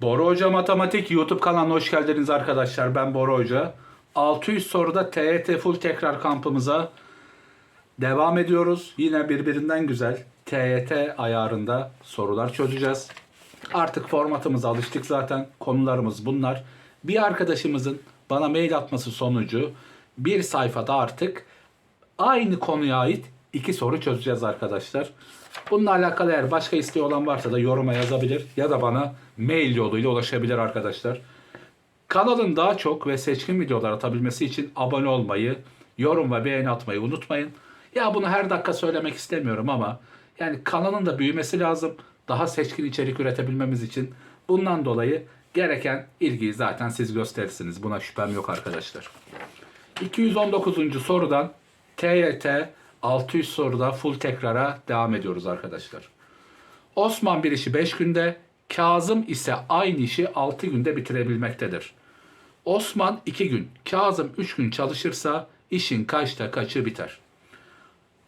Bora Hoca Matematik YouTube kanalına hoş geldiniz arkadaşlar. Ben Bora Hoca. 600 soruda TYT Full Tekrar kampımıza devam ediyoruz. Yine birbirinden güzel TYT ayarında sorular çözeceğiz. Artık formatımıza alıştık zaten. Konularımız bunlar. Bir arkadaşımızın bana mail atması sonucu bir sayfada artık aynı konuya ait iki soru çözeceğiz arkadaşlar. Bununla alakalı eğer başka isteği olan varsa da yoruma yazabilir ya da bana mail yoluyla ulaşabilir arkadaşlar. Kanalın daha çok ve seçkin videolar atabilmesi için abone olmayı, yorum ve beğeni atmayı unutmayın. Ya bunu her dakika söylemek istemiyorum ama yani kanalın da büyümesi lazım. Daha seçkin içerik üretebilmemiz için. Bundan dolayı gereken ilgiyi zaten siz gösterirsiniz. Buna şüphem yok arkadaşlar. 219. sorudan TYT 600 soruda full tekrara devam ediyoruz arkadaşlar. Osman bir işi 5 günde, Kazım ise aynı işi 6 günde bitirebilmektedir. Osman 2 gün, Kazım 3 gün çalışırsa işin kaçta kaçı biter?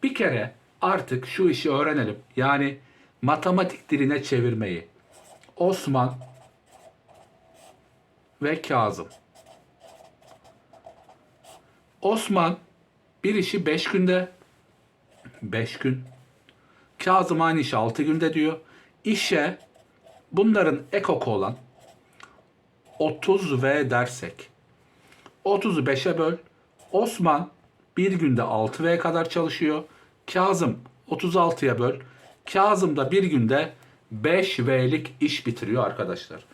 Bir kere artık şu işi öğrenelim. Yani matematik diline çevirmeyi. Osman ve Kazım. Osman bir işi 5 günde 5 gün. Kazım aynı işi 6 günde diyor. İşe bunların ekoku olan 30 V dersek 30'u 5'e böl. Osman bir günde 6 V kadar çalışıyor. Kazım 36'ya böl. Kazım da bir günde 5 V'lik iş bitiriyor arkadaşlar.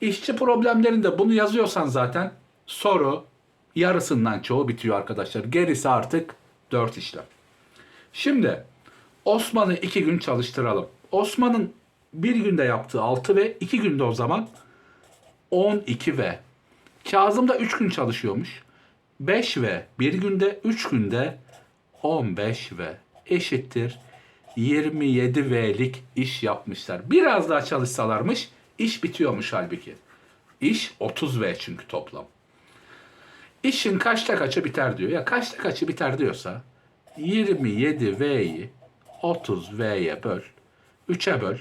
İşçi problemlerinde bunu yazıyorsan zaten soru yarısından çoğu bitiyor arkadaşlar. Gerisi artık 4 işlem. Şimdi Osman'ı 2 gün çalıştıralım. Osman'ın bir günde yaptığı 6 ve 2 günde o zaman 12 ve Kazım da 3 gün çalışıyormuş. 5 ve 1 günde 3 günde 15 ve eşittir 27 V'lik iş yapmışlar. Biraz daha çalışsalarmış iş bitiyormuş halbuki. İş 30 V çünkü toplam. İşin kaçta kaçı biter diyor. Ya kaçta kaçı biter diyorsa 27 V'yi 30 V'ye böl. 3'e böl.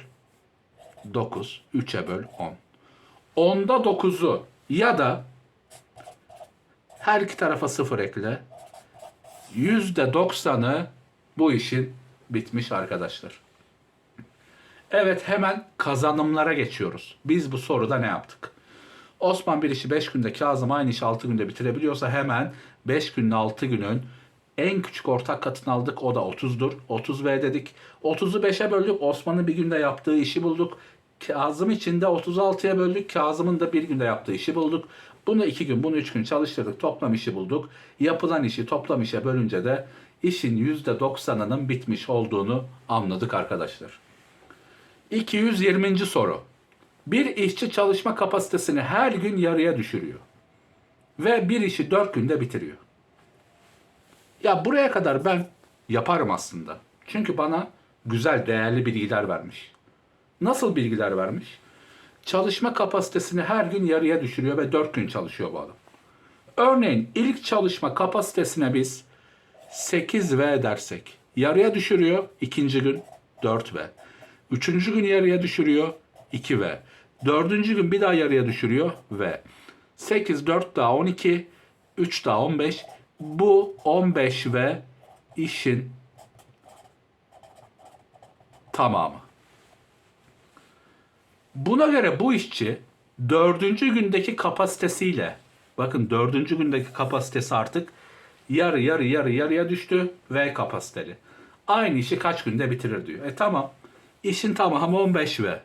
9. 3'e böl 10. 10'da 9'u ya da her iki tarafa 0 ekle. %90'ı bu işin bitmiş arkadaşlar. Evet hemen kazanımlara geçiyoruz. Biz bu soruda ne yaptık? Osman bir işi 5 günde, Kazım aynı işi 6 günde bitirebiliyorsa hemen 5 günün 6 günün en küçük ortak katını aldık. O da 30'dur. 30 V dedik. 30'u 5'e böldük. Osman'ın bir günde yaptığı işi bulduk. Kazım için de 36'ya böldük. Kazım'ın da bir günde yaptığı işi bulduk. Bunu 2 gün, bunu 3 gün çalıştırdık. Toplam işi bulduk. Yapılan işi toplam işe bölünce de işin %90'ının bitmiş olduğunu anladık arkadaşlar. 220. soru. Bir işçi çalışma kapasitesini her gün yarıya düşürüyor. Ve bir işi 4 günde bitiriyor. Ya buraya kadar ben yaparım aslında. Çünkü bana güzel, değerli bilgiler vermiş. Nasıl bilgiler vermiş? Çalışma kapasitesini her gün yarıya düşürüyor ve 4 gün çalışıyor bu adam. Örneğin ilk çalışma kapasitesine biz 8V dersek yarıya düşürüyor ikinci gün 4V. Üçüncü gün yarıya düşürüyor 2V. Dördüncü gün bir daha yarıya düşürüyor V. 8, 4 daha 12, 3 daha 15. Bu 15 ve işin tamamı. Buna göre bu işçi dördüncü gündeki kapasitesiyle bakın dördüncü gündeki kapasitesi artık yarı yarı yarı yarıya düştü ve kapasiteli. Aynı işi kaç günde bitirir diyor. E tamam. İşin tamamı 15 ve.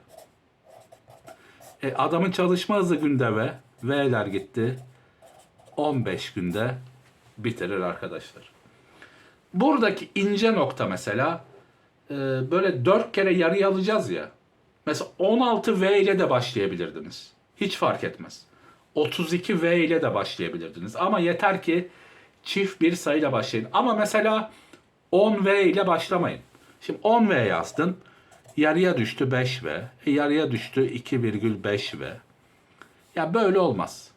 E, adamın çalışma hızı günde ve. V'ler gitti. 15 günde bitirir arkadaşlar. Buradaki ince nokta mesela e, böyle 4 kere yarıya alacağız ya. Mesela 16 V ile de başlayabilirdiniz. Hiç fark etmez. 32 V ile de başlayabilirdiniz. Ama yeter ki çift bir sayıyla başlayın. Ama mesela 10 V ile başlamayın. Şimdi 10 V yazdın. Yarıya düştü 5 V. E, yarıya düştü 2,5 V. Ya böyle olmaz.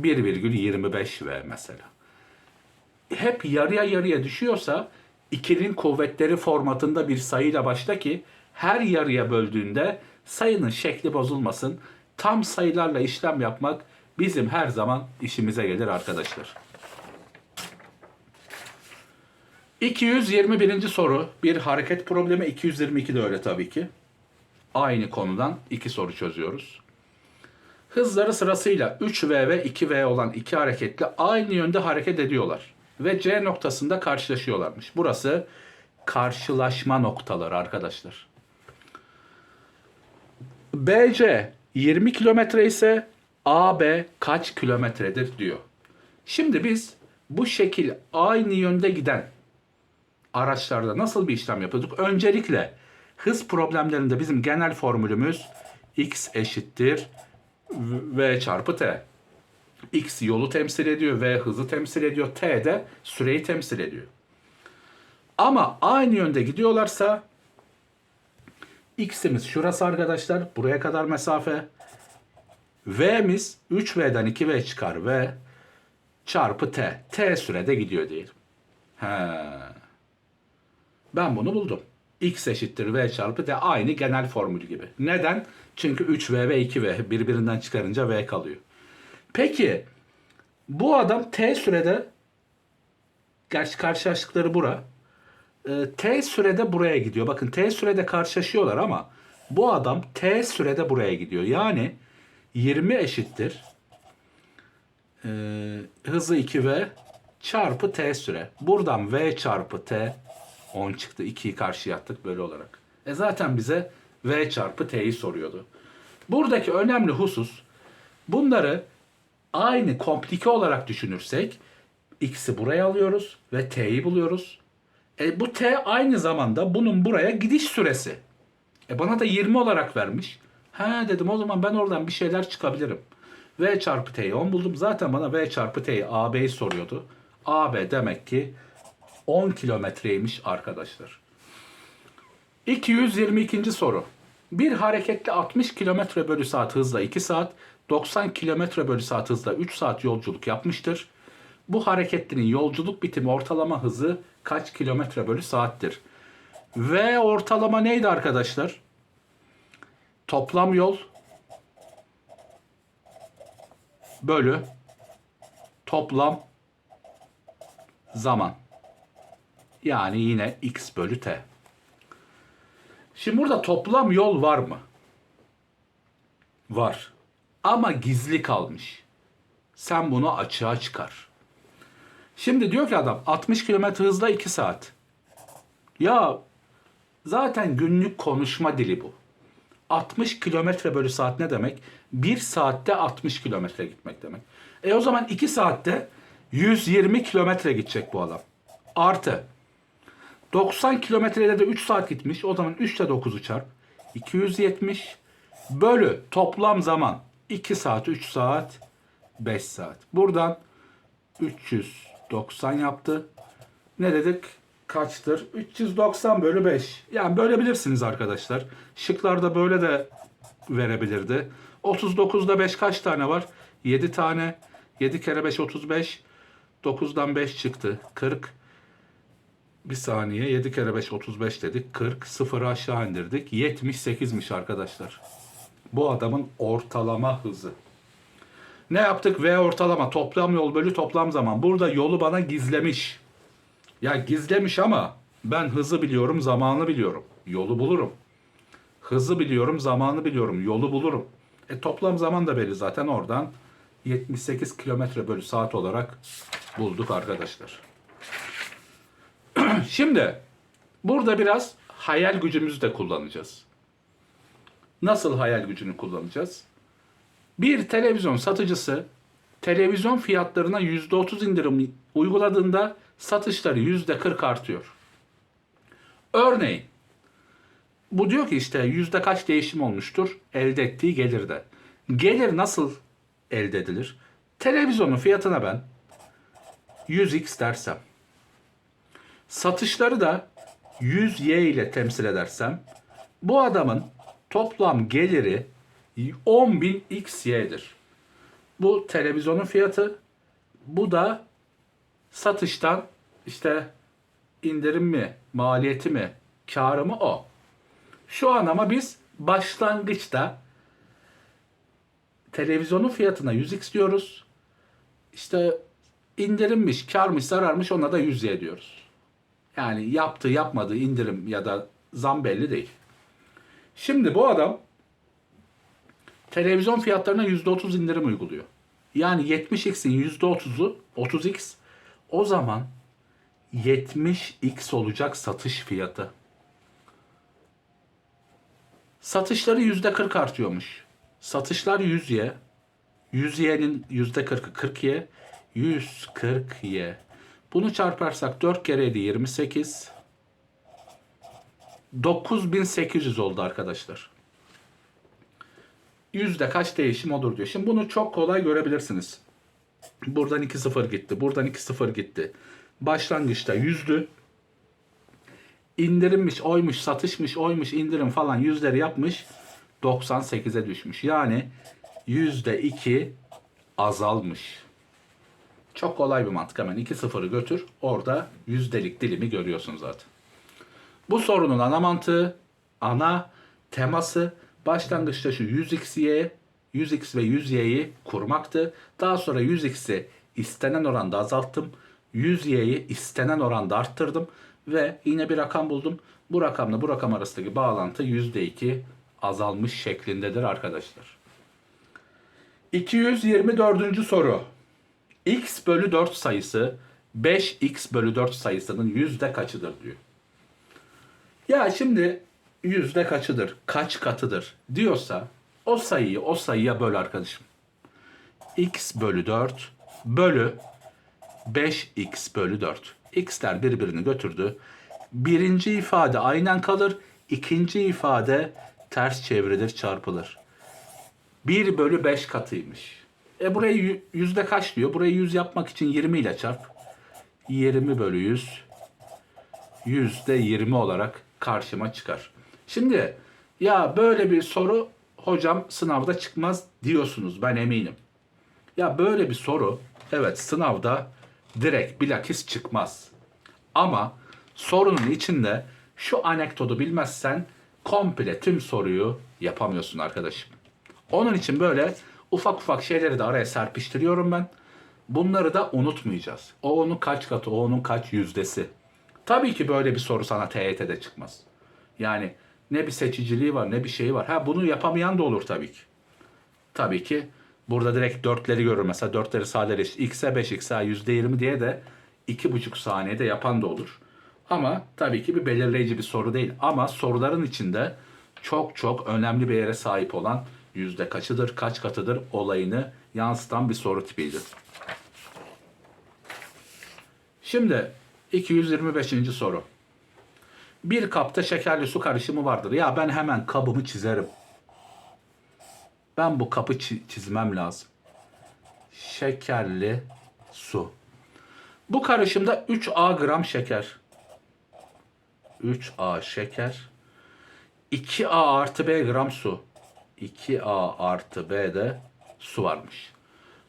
1,25 V mesela. Hep yarıya yarıya düşüyorsa ikinin kuvvetleri formatında bir sayıyla başla ki her yarıya böldüğünde sayının şekli bozulmasın. tam sayılarla işlem yapmak bizim her zaman işimize gelir arkadaşlar. 221. soru bir hareket problemi 222 de öyle tabii ki. Aynı konudan iki soru çözüyoruz. Hızları sırasıyla 3V ve 2V olan iki hareketli aynı yönde hareket ediyorlar. Ve C noktasında karşılaşıyorlarmış. Burası karşılaşma noktaları arkadaşlar. BC 20 kilometre ise AB kaç kilometredir diyor. Şimdi biz bu şekil aynı yönde giden araçlarda nasıl bir işlem yapıyorduk? Öncelikle hız problemlerinde bizim genel formülümüz x eşittir v çarpı t. X yolu temsil ediyor, V hızı temsil ediyor, T de süreyi temsil ediyor. Ama aynı yönde gidiyorlarsa X'imiz şurası arkadaşlar, buraya kadar mesafe. V'miz 3V'den 2V çıkar V çarpı T. T sürede gidiyor diyelim. Ben bunu buldum. X eşittir V çarpı T aynı genel formül gibi. Neden? Çünkü 3V ve 2V birbirinden çıkarınca V kalıyor. Peki bu adam T sürede gerçi karşılaştıkları bura. Ee, T sürede buraya gidiyor. Bakın T sürede karşılaşıyorlar ama bu adam T sürede buraya gidiyor. Yani 20 eşittir ee, hızı 2V çarpı T süre. Buradan V çarpı T 10 çıktı. 2'yi karşıya attık böyle olarak. E zaten bize V çarpı T'yi soruyordu. Buradaki önemli husus bunları aynı komplike olarak düşünürsek x'i buraya alıyoruz ve t'yi buluyoruz. E, bu t aynı zamanda bunun buraya gidiş süresi. E, bana da 20 olarak vermiş. Ha dedim o zaman ben oradan bir şeyler çıkabilirim. v çarpı t'yi 10 buldum. Zaten bana v çarpı t'yi AB'yi soruyordu. AB demek ki 10 kilometreymiş arkadaşlar. 222. soru. Bir hareketli 60 km bölü saat hızla 2 saat, 90 km bölü saat hızla 3 saat yolculuk yapmıştır. Bu hareketlinin yolculuk bitimi ortalama hızı kaç kilometre bölü saattir? Ve ortalama neydi arkadaşlar? Toplam yol bölü toplam zaman. Yani yine x bölü t. Şimdi burada toplam yol var mı? Var. Ama gizli kalmış. Sen bunu açığa çıkar. Şimdi diyor ki adam 60 km hızla 2 saat. Ya zaten günlük konuşma dili bu. 60 kilometre bölü saat ne demek? 1 saatte 60 kilometre gitmek demek. E o zaman 2 saatte 120 kilometre gidecek bu adam. Artı 90 kilometrede de 3 saat gitmiş. O zaman 3 ile 9'u çarp. 270 bölü toplam zaman 2 saat, 3 saat, 5 saat. Buradan 390 yaptı. Ne dedik? Kaçtır? 390 bölü 5. Yani bölebilirsiniz arkadaşlar. Şıklarda böyle de verebilirdi. 39'da 5 kaç tane var? 7 tane. 7 kere 5 35. 9'dan 5 çıktı. 40. Bir saniye 7 kere 5 35 dedik. 40 sıfırı aşağı indirdik. 78'miş arkadaşlar. Bu adamın ortalama hızı. Ne yaptık? V ortalama toplam yol bölü toplam zaman. Burada yolu bana gizlemiş. Ya gizlemiş ama ben hızı biliyorum, zamanı biliyorum. Yolu bulurum. Hızı biliyorum, zamanı biliyorum. Yolu bulurum. E toplam zaman da belli zaten oradan 78 kilometre bölü saat olarak bulduk arkadaşlar. Şimdi burada biraz hayal gücümüzü de kullanacağız. Nasıl hayal gücünü kullanacağız? Bir televizyon satıcısı televizyon fiyatlarına %30 indirim uyguladığında satışları %40 artıyor. Örneğin bu diyor ki işte yüzde kaç değişim olmuştur elde ettiği gelirde. Gelir nasıl elde edilir? Televizyonun fiyatına ben 100x dersem satışları da 100y ile temsil edersem bu adamın toplam geliri 10.000 xy'dir. Bu televizyonun fiyatı. Bu da satıştan işte indirim mi, maliyeti mi, karı mı o. Şu an ama biz başlangıçta Televizyonun fiyatına 100x diyoruz. İşte indirimmiş, karmış, zararmış ona da 100y diyoruz. Yani yaptığı yapmadığı indirim ya da zam belli değil. Şimdi bu adam televizyon fiyatlarına %30 indirim uyguluyor. Yani 70x'in %30'u 30x o zaman 70x olacak satış fiyatı. Satışları %40 artıyormuş. Satışlar 100y. 100y'nin %40'ı 40y. 140y. Bunu çarparsak 4 kere 7 28. 9800 oldu arkadaşlar. Yüzde kaç değişim olur diyor. Şimdi bunu çok kolay görebilirsiniz. Buradan 2-0 gitti. Buradan 2-0 gitti. Başlangıçta yüzdü. İndirimmiş, oymuş, satışmış, oymuş, indirim falan yüzleri yapmış. 98'e düşmüş. Yani yüzde 2 azalmış. Çok kolay bir mantık hemen 2-0'ı götür. Orada yüzdelik dilimi görüyorsun zaten. Bu sorunun ana mantığı, ana teması başlangıçta şu 100x'ye 100x ve 100y'yi kurmaktı. Daha sonra 100x'i istenen oranda azalttım. 100y'yi istenen oranda arttırdım ve yine bir rakam buldum. Bu rakamla bu rakam arasındaki bağlantı %2 azalmış şeklindedir arkadaşlar. 224. soru. x bölü 4 sayısı 5x bölü 4 sayısının yüzde kaçıdır diyor. Ya şimdi yüzde kaçıdır, kaç katıdır diyorsa o sayıyı o sayıya böl arkadaşım. x bölü 4 bölü 5x bölü 4. x'ler birbirini götürdü. Birinci ifade aynen kalır. ikinci ifade ters çevrilir çarpılır. 1 bölü 5 katıymış. E burayı yü- yüzde kaç diyor? Burayı 100 yapmak için 20 ile çarp. 20 bölü 100 yüzde 20 olarak karşıma çıkar. Şimdi ya böyle bir soru hocam sınavda çıkmaz diyorsunuz ben eminim. Ya böyle bir soru evet sınavda direkt bilakis çıkmaz. Ama sorunun içinde şu anekdotu bilmezsen komple tüm soruyu yapamıyorsun arkadaşım. Onun için böyle ufak ufak şeyleri de araya serpiştiriyorum ben. Bunları da unutmayacağız. O onun kaç katı, o onun kaç yüzdesi. Tabii ki böyle bir soru sana TYT'de çıkmaz. Yani ne bir seçiciliği var ne bir şeyi var. Ha bunu yapamayan da olur tabii ki. Tabii ki burada direkt dörtleri görür. Mesela dörtleri sadeleş. X'e 5 X'e %20 diye de iki buçuk saniyede yapan da olur. Ama tabii ki bir belirleyici bir soru değil. Ama soruların içinde çok çok önemli bir yere sahip olan yüzde kaçıdır, kaç katıdır olayını yansıtan bir soru tipiydi. Şimdi 225. soru. Bir kapta şekerli su karışımı vardır. Ya ben hemen kabımı çizerim. Ben bu kapı çi- çizmem lazım. Şekerli su. Bu karışımda 3A gram şeker. 3A şeker. 2A artı B gram su. 2A artı B de su varmış.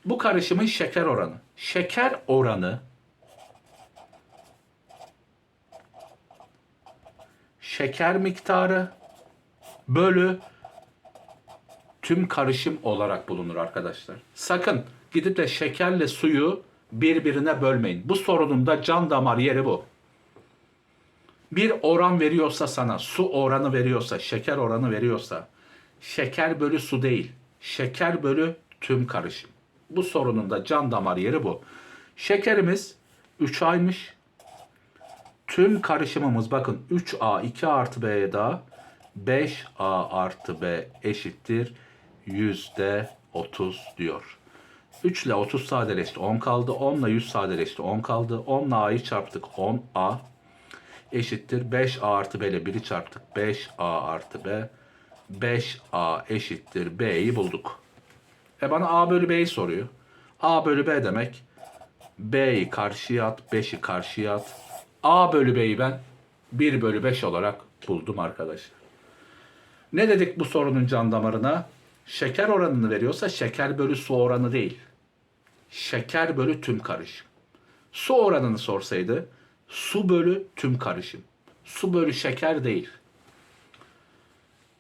Bu karışımın şeker oranı. Şeker oranı şeker miktarı bölü tüm karışım olarak bulunur arkadaşlar. Sakın gidip de şekerle suyu birbirine bölmeyin. Bu sorunun da can damar yeri bu. Bir oran veriyorsa sana, su oranı veriyorsa, şeker oranı veriyorsa, şeker bölü su değil, şeker bölü tüm karışım. Bu sorunun da can damar yeri bu. Şekerimiz 3 aymış, Tüm karışımımız bakın 3A 2 artı B'ye daha 5A artı B eşittir yüzde 30 diyor. 3 ile 30 sadeleşti 10 kaldı. 10 ile 100 sadeleşti 10 kaldı. 10 ile A'yı çarptık 10A eşittir 5A artı B ile 1'i çarptık 5A artı B 5A eşittir B'yi bulduk. E bana A bölü B'yi soruyor. A bölü B demek B'yi karşıya at, 5'i karşıya at. A bölü B'yi ben 1 bölü 5 olarak buldum arkadaşlar. Ne dedik bu sorunun can damarına? Şeker oranını veriyorsa şeker bölü su oranı değil. Şeker bölü tüm karışım. Su oranını sorsaydı su bölü tüm karışım. Su bölü şeker değil.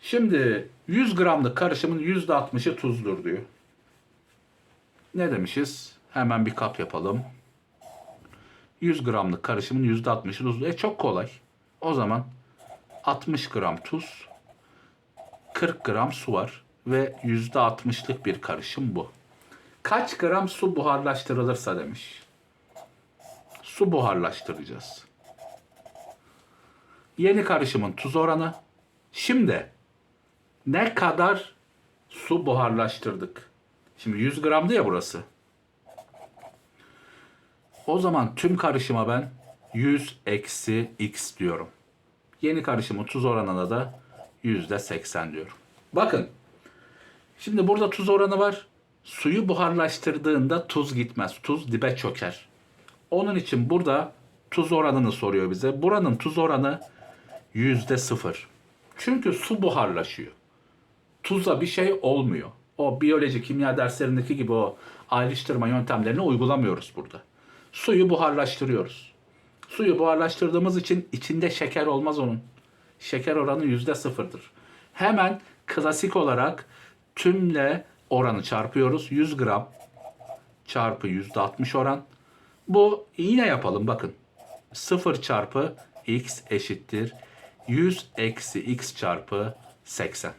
Şimdi 100 gramlık karışımın %60'ı tuzdur diyor. Ne demişiz? Hemen bir kap yapalım. 100 gramlık karışımın %60'ı tuzlu. E çok kolay. O zaman 60 gram tuz, 40 gram su var ve %60'lık bir karışım bu. Kaç gram su buharlaştırılırsa demiş. Su buharlaştıracağız. Yeni karışımın tuz oranı. Şimdi ne kadar su buharlaştırdık? Şimdi 100 gramdı ya burası. O zaman tüm karışıma ben 100 eksi x diyorum. Yeni karışımın tuz oranına da %80 diyorum. Bakın. Şimdi burada tuz oranı var. Suyu buharlaştırdığında tuz gitmez. Tuz dibe çöker. Onun için burada tuz oranını soruyor bize. Buranın tuz oranı %0. Çünkü su buharlaşıyor. Tuza bir şey olmuyor. O biyoloji, kimya derslerindeki gibi o ayrıştırma yöntemlerini uygulamıyoruz burada. Suyu buharlaştırıyoruz. Suyu buharlaştırdığımız için içinde şeker olmaz onun. Şeker oranı yüzde sıfırdır. Hemen klasik olarak tümle oranı çarpıyoruz. 100 gram çarpı yüzde 60 oran. Bu yine yapalım bakın. 0 çarpı x eşittir 100 eksi x çarpı 80.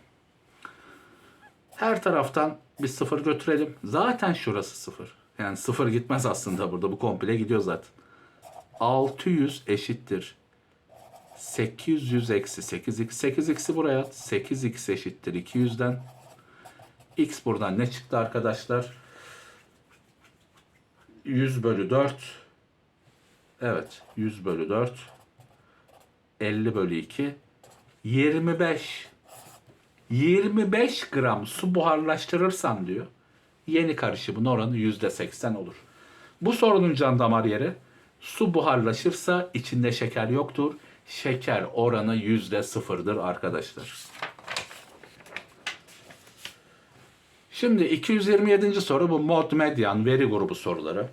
Her taraftan bir sıfır götürelim. Zaten şurası sıfır. Yani sıfır gitmez aslında burada. Bu komple gidiyor zaten. 600 eşittir. 800 eksi 8x. 8x'i buraya at. 8x eşittir 200'den. x buradan ne çıktı arkadaşlar? 100 bölü 4. Evet. 100 bölü 4. 50 bölü 2. 25. 25 gram su buharlaştırırsan diyor. Yeni karışımın oranı %80 olur. Bu sorunun can damar yeri su buharlaşırsa içinde şeker yoktur. Şeker oranı %0'dır arkadaşlar. Şimdi 227. soru bu mod medyan veri grubu soruları.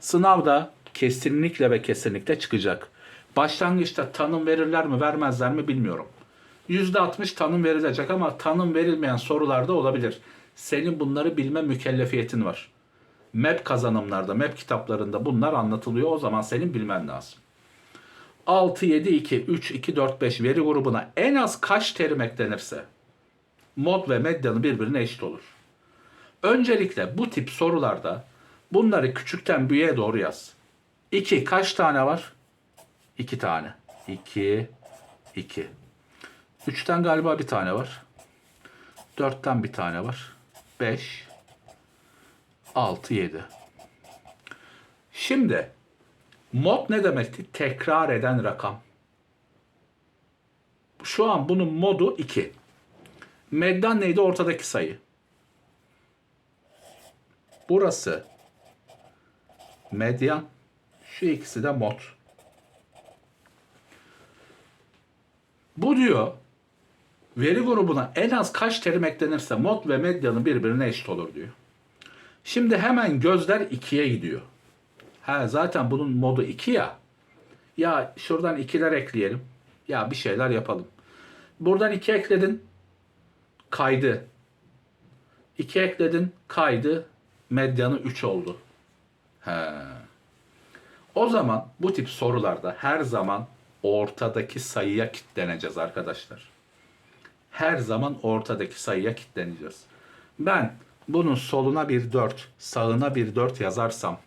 Sınavda kesinlikle ve kesinlikle çıkacak. Başlangıçta tanım verirler mi vermezler mi bilmiyorum. %60 tanım verilecek ama tanım verilmeyen sorularda olabilir. Senin bunları bilme mükellefiyetin var. MEP kazanımlarda, MEP kitaplarında bunlar anlatılıyor. O zaman senin bilmen lazım. 6, 7, 2, 3, 2, 4, 5 veri grubuna en az kaç terim eklenirse mod ve medyanın birbirine eşit olur. Öncelikle bu tip sorularda bunları küçükten büyüğe doğru yaz. 2 kaç tane var? 2 tane. 2, 2. 3'ten galiba bir tane var. 4'ten bir tane var. 5, 6, 7. Şimdi mod ne demekti? Tekrar eden rakam. Şu an bunun modu 2. Meddan neydi? Ortadaki sayı. Burası medyan. Şu ikisi de mod. Bu diyor veri grubuna en az kaç terim eklenirse mod ve medyanın birbirine eşit olur diyor. Şimdi hemen gözler 2'ye gidiyor. Ha zaten bunun modu 2 ya. Ya şuradan 2'ler ekleyelim. Ya bir şeyler yapalım. Buradan 2 ekledin. Kaydı. 2 ekledin. Kaydı. Medyanı 3 oldu. He. O zaman bu tip sorularda her zaman ortadaki sayıya kitleneceğiz arkadaşlar. Her zaman ortadaki sayıya kitleneceğiz. Ben bunun soluna bir 4, sağına bir 4 yazarsam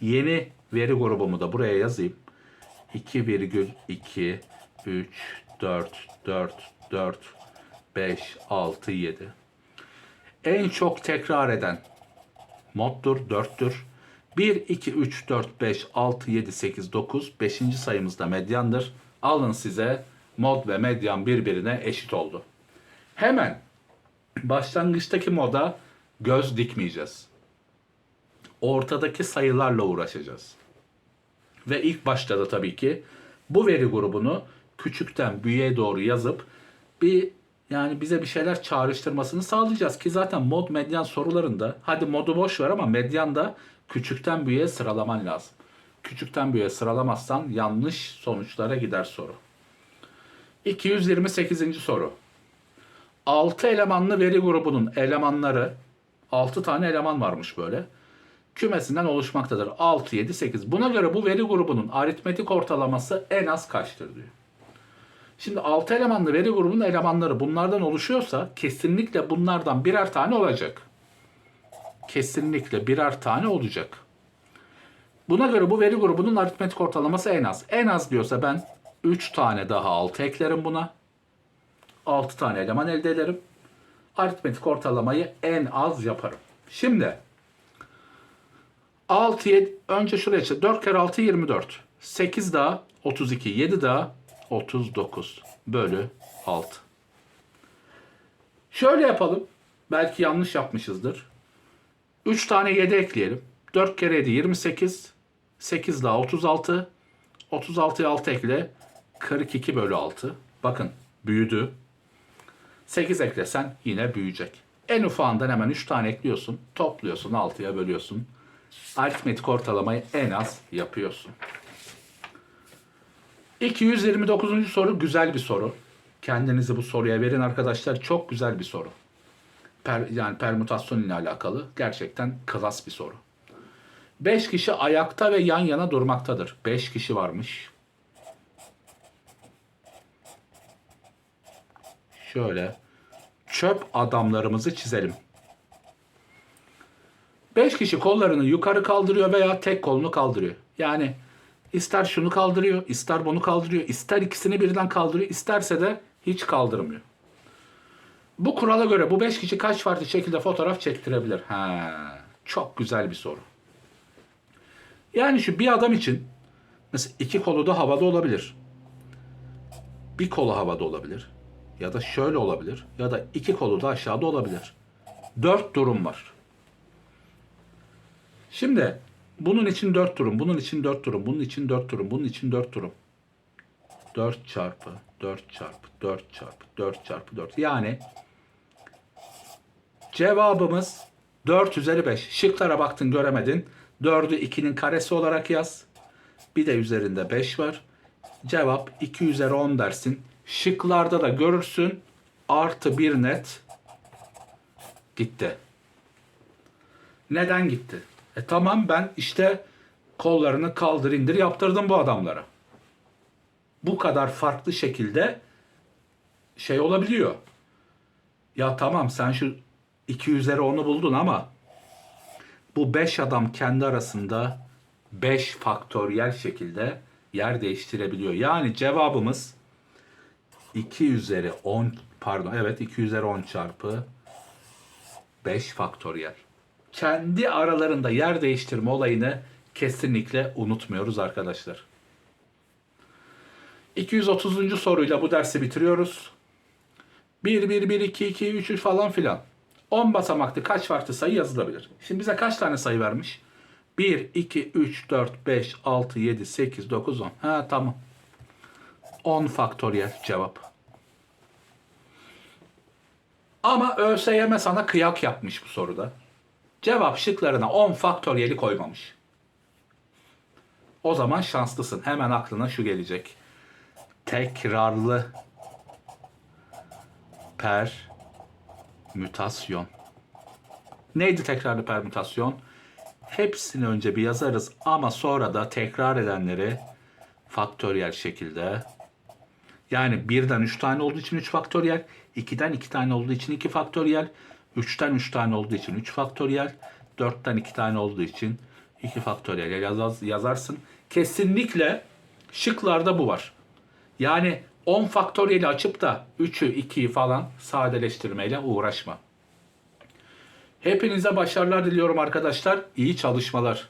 yeni veri grubumu da buraya yazayım. 2,2 3 4 4 4 5 6 7 En çok tekrar eden moddur 4'tür. 1, 2, 3, 4, 5, 6, 7, 8, 9. 5. sayımız da medyandır. Alın size mod ve medyan birbirine eşit oldu. Hemen başlangıçtaki moda göz dikmeyeceğiz. Ortadaki sayılarla uğraşacağız. Ve ilk başta da tabii ki bu veri grubunu küçükten büyüğe doğru yazıp bir yani bize bir şeyler çağrıştırmasını sağlayacağız ki zaten mod medyan sorularında hadi modu boş ver ama medyanda küçükten büyüğe sıralaman lazım. Küçükten büyüğe sıralamazsan yanlış sonuçlara gider soru. 228. soru. 6 elemanlı veri grubunun elemanları 6 tane eleman varmış böyle. kümesinden oluşmaktadır. 6, 7, 8. Buna göre bu veri grubunun aritmetik ortalaması en az kaçtır diyor. Şimdi 6 elemanlı veri grubunun elemanları bunlardan oluşuyorsa kesinlikle bunlardan birer tane olacak. Kesinlikle birer tane olacak. Buna göre bu veri grubunun aritmetik ortalaması en az. En az diyorsa ben 3 tane daha 6 eklerim buna. 6 tane eleman elde ederim. Aritmetik ortalamayı en az yaparım. Şimdi 6, 7, önce şuraya çık. 4 kere 6 24. 8 daha 32. 7 daha 39 bölü 6. Şöyle yapalım. Belki yanlış yapmışızdır. 3 tane 7 ekleyelim. 4 kere 7 28. 8 daha 36. 36'ya 6 ekle. 42 bölü 6. Bakın büyüdü. 8 eklesen yine büyüyecek. En ufağından hemen 3 tane ekliyorsun. Topluyorsun 6'ya bölüyorsun. Aritmetik ortalamayı en az yapıyorsun. 229. soru güzel bir soru. Kendinizi bu soruya verin arkadaşlar. Çok güzel bir soru. Per, yani permütasyon ile alakalı gerçekten klas bir soru. 5 kişi ayakta ve yan yana durmaktadır. 5 kişi varmış. Şöyle çöp adamlarımızı çizelim. 5 kişi kollarını yukarı kaldırıyor veya tek kolunu kaldırıyor. Yani ister şunu kaldırıyor, ister bunu kaldırıyor, ister ikisini birden kaldırıyor, isterse de hiç kaldırmıyor. Bu kurala göre bu 5 kişi kaç farklı şekilde fotoğraf çektirebilir? Ha, çok güzel bir soru. Yani şu bir adam için mesela iki kolu da havada olabilir. Bir kolu havada olabilir. Ya da şöyle olabilir. Ya da iki kolu da aşağıda olabilir. Dört durum var. Şimdi bunun için 4 durum, bunun için 4 durum, bunun için 4 durum, bunun için 4 durum. 4 çarpı 4 çarpı 4 çarpı 4 çarpı 4. Yani cevabımız 4 üzeri 5. Şıklara baktın göremedin. 4'ü 2'nin karesi olarak yaz. Bir de üzerinde 5 var. Cevap 2 üzeri 10 dersin. Şıklarda da görürsün. Artı 1 net gitti. Neden gitti? E tamam ben işte kollarını kaldır indir yaptırdım bu adamlara. Bu kadar farklı şekilde şey olabiliyor. Ya tamam sen şu 2 üzeri 10'u buldun ama bu 5 adam kendi arasında 5 faktöriyel şekilde yer değiştirebiliyor. Yani cevabımız 2 üzeri 10 pardon evet 2 üzeri 10 çarpı 5 faktöriyel kendi aralarında yer değiştirme olayını kesinlikle unutmuyoruz arkadaşlar. 230. soruyla bu dersi bitiriyoruz. 1, 1, 1, 2, 2, 3, 3 falan filan. 10 basamaklı kaç farklı sayı yazılabilir? Şimdi bize kaç tane sayı vermiş? 1, 2, 3, 4, 5, 6, 7, 8, 9, 10. Ha tamam. 10 faktöriyel cevap. Ama ÖSYM sana kıyak yapmış bu soruda. Cevap şıklarına 10 faktöriyeli koymamış. O zaman şanslısın. Hemen aklına şu gelecek. Tekrarlı permütasyon. Neydi tekrarlı permütasyon? Hepsini önce bir yazarız ama sonra da tekrar edenleri faktöriyel şekilde yani birden 3 tane olduğu için 3 faktöriyel, 2'den 2 tane olduğu için 2 faktöriyel, 3'ten 3 tane olduğu için 3 faktöriyel, 4'ten 2 tane olduğu için 2 faktöriyel yaz, yazarsın. Kesinlikle şıklarda bu var. Yani 10 faktöriyeli açıp da 3'ü 2'yi falan sadeleştirmeyle uğraşma. Hepinize başarılar diliyorum arkadaşlar. İyi çalışmalar.